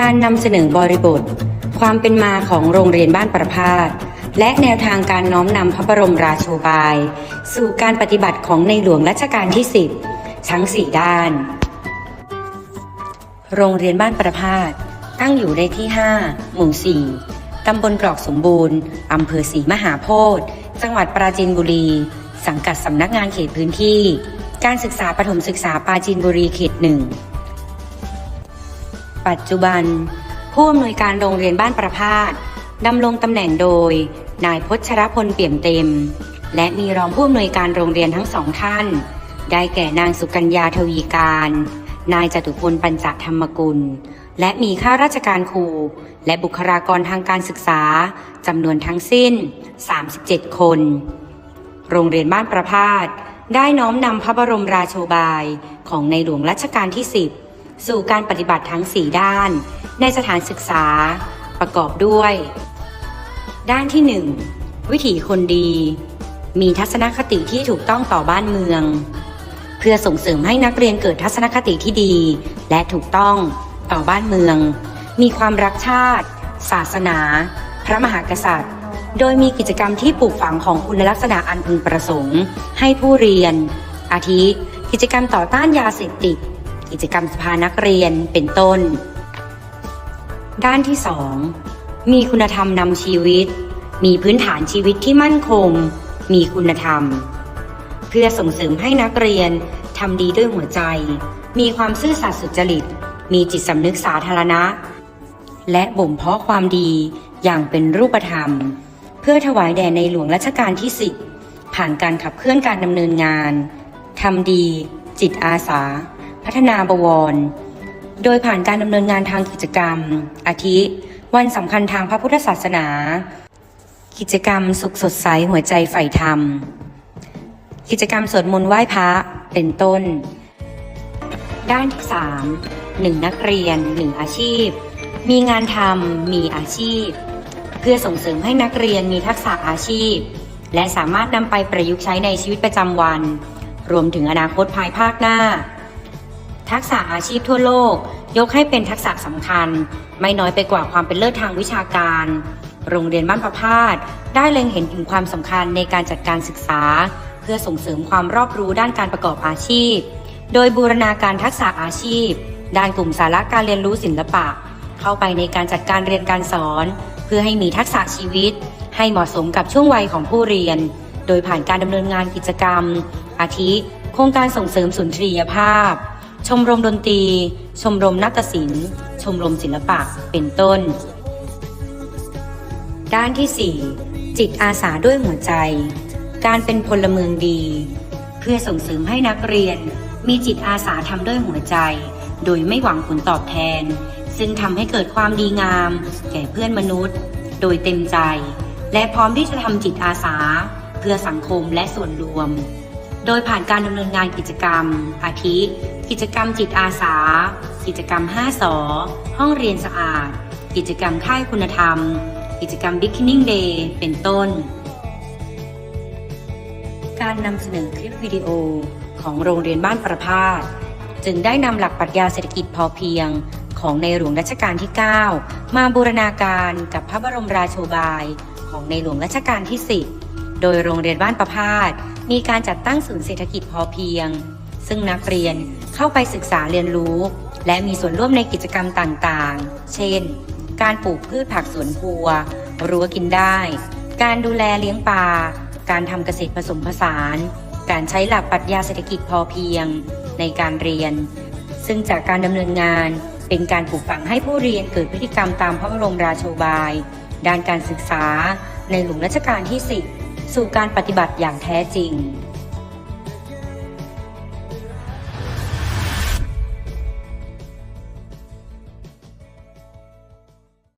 การนำเสนอบริบท ความเป็นมาของโรงเรียนบ้านประพาสและแนวทางการน้อมนำพระบรมราโชบาย สู่การปฏิบัติของในหลวงรัชกาลที่ 10 ทั้ง 4 ด้าน โรงเรียนบ้านประพาสตั้งอยู่ในที่ 5 หมู่ 4 ตำบลกรอกสมบูรณ์ อำเภอศรีมหาโพธิ์จังหวัดปราจีนบุรี สังกัดสำนักงานเขตพื้นที่ การศึกษาประถมศึกษาปราจีนบุรีเขตหนึ่ง ปัจจุบัน ผู้อำนวยการโรงเรียนบ้านประพาสดำรงตำแหน่งโดย นายพชรพลเปี่ยมเต็ม และมีรองผู้อำนวยการโรงเรียนทั้งสองท่าน ได้แก่นางสุกัญญาทวีการ นายจตุพลปัญจธรรมกุล และมีข้าราชการครู และบุคลากรทางการศึกษาจำนวนทั้งสิ้น 37 คน โรงเรียนบ้านประพาสได้น้อมนำพระบรมราโชบายของในหลวงรัชกาลที่ 10 สู่การปฏิบัติทั้ง 4 ด้าน ในสถานศึกษา ประกอบด้วย ด้านที่ 1 วิถีคนดี มีทัศนคติที่ถูกต้องต่อบ้านเมือง เพื่อส่งเสริมให้นักเรียนเกิดทัศนคติที่ดี และถูกต้องต่อบ้านเมือง มีความรักชาติ ศาสนา พระมหากษัตริย์ โดยมีกิจกรรมที่ปลูกฝังของคุณลักษณะอันพึงประสงค์ ให้ผู้เรียน อาทิ กิจกรรมต่อต้านยาเสพติด กิจกรรมสภานักเรียนเป็นต้น ด้านที่ 2 มีคุณธรรมนำชีวิต มีพื้นฐานชีวิตที่มั่นคง มีคุณธรรม เพื่อส่งเสริมให้นักเรียนทำดีด้วยหัวใจ มีความซื่อสัตย์สุจริต มีจิตสำนึกสาธารณะ และบ่มเพาะความดีอย่างเป็นรูปธรรม เพื่อถวายแด่ในหลวงรัชกาลที่10ผ่านการขับเคลื่อนการดำเนินงานทำดี จิตอาสา พัฒนาบวร โดยผ่านการดำเนินงานทางกิจกรรม อาทิ วันสำคัญทางพระพุทธศาสนา กิจกรรมสุขสดใสหัวใจใฝ่ธรรม กิจกรรมสวดมนต์ไหว้พระเป็นต้น ด้านที่ 3 1 นักเรียน 1 อาชีพ มีงานทำมีอาชีพ เพื่อส่งเสริมให้นักเรียนมีทักษะอาชีพ และสามารถนำไปประยุกต์ใช้ในชีวิตประจำวัน รวมถึงอนาคตภายภาคหน้า ทักษะอาชีพทั่วโลก ยกให้เป็นทักษะสำคัญ ไม่น้อยไปกว่าความเป็นเลิศทางวิชาการ โรงเรียนบ้านประพาสได้เล็งเห็นถึงความสำคัญในการจัดการศึกษา เพื่อส่งเสริมความรอบรู้ด้านการประกอบอาชีพ โดยบูรณาการทักษะอาชีพ ด้านกลุ่มสาระการเรียนรู้ศิลปะ เข้าไปในการจัดการเรียนการสอน เพื่อให้มีทักษะชีวิต ให้เหมาะสมกับช่วงวัยของผู้เรียน โดยผ่านการดำเนินงานกิจกรรม อาทิ โครงการส่งเสริมสุนทรียภาพ ชมรมดนตรี ชมรมนาฏศิลป์ ชมรมศิลปะ เป็นต้น ด้านที่ 4 จิตอาสาด้วยหัวใจ การเป็นพลเมืองดี เพื่อส่งเสริมให้นักเรียน มีจิตอาสาทำด้วยหัวใจ โดยไม่หวังผลตอบแทน ซึ่งทำให้เกิดความดีงาม แก่เพื่อนมนุษย์ โดยเต็มใจ และพร้อมที่จะทำจิตอาสา เพื่อสังคมและส่วนรวม โดยผ่านการดำเนินงานกิจกรรม อาทิ กิจกรรมจิตอาสา กิจกรรม 5 สอ ห้องเรียนสะอาด กิจกรรมค่ายคุณธรรม กิจกรรม Beginning Day เป็นต้น การนำเสนอคลิปวิดีโอของโรงเรียนบ้านประพาสจึงได้นำหลักปรัชญาเศรษฐกิจพอเพียงของในหลวงรัชกาลที่ 9 มาบูรณาการกับพระบรมราโชบายของในหลวงรัชกาลที่ 10 โดยโรงเรียนบ้านประพาสมีการจัดตั้งศูนย์เศรษฐกิจพอเพียง ซึ่งนักเรียนเข้าไปศึกษาเรียนรู้ และมีส่วนร่วมในกิจกรรมต่างๆ เช่น การปลูกพืชผักสวนครัว รั้วกินได้ การดูแลเลี้ยงปลา การทำเกษตรผสมผสาน การใช้หลักปรัชญาเศรษฐกิจพอเพียง ในการเรียน ซึ่งจากการดำเนินงานเป็นการปลูกฝังให้ผู้เรียนเกิดพฤติกรรมตามพระบรมราโชบาย ด้านการศึกษาในหลวงรัชกาลที่ 10 สู่การปฏิบัติอย่างแท้จริง